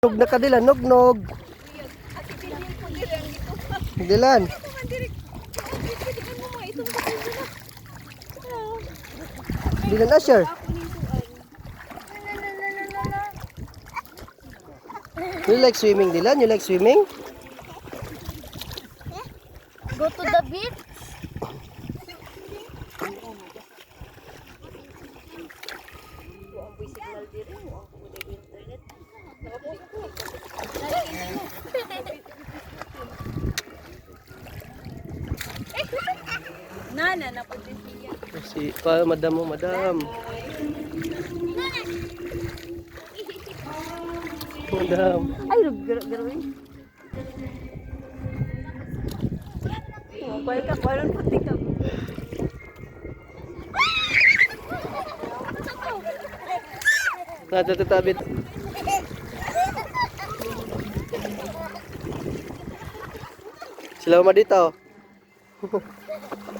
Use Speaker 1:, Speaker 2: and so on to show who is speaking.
Speaker 1: Nog na kadilan, nog nog. Dilan. Dilan Asher. You like swimming, Dilan? You like swimming?
Speaker 2: Go to the beach. Nana na po siya.
Speaker 1: Si pa madam mo, madam. Madam.
Speaker 2: Ay, garo garo. Oh, balik ka, parang puti ka.
Speaker 1: Natatatabit. Sila mo dito.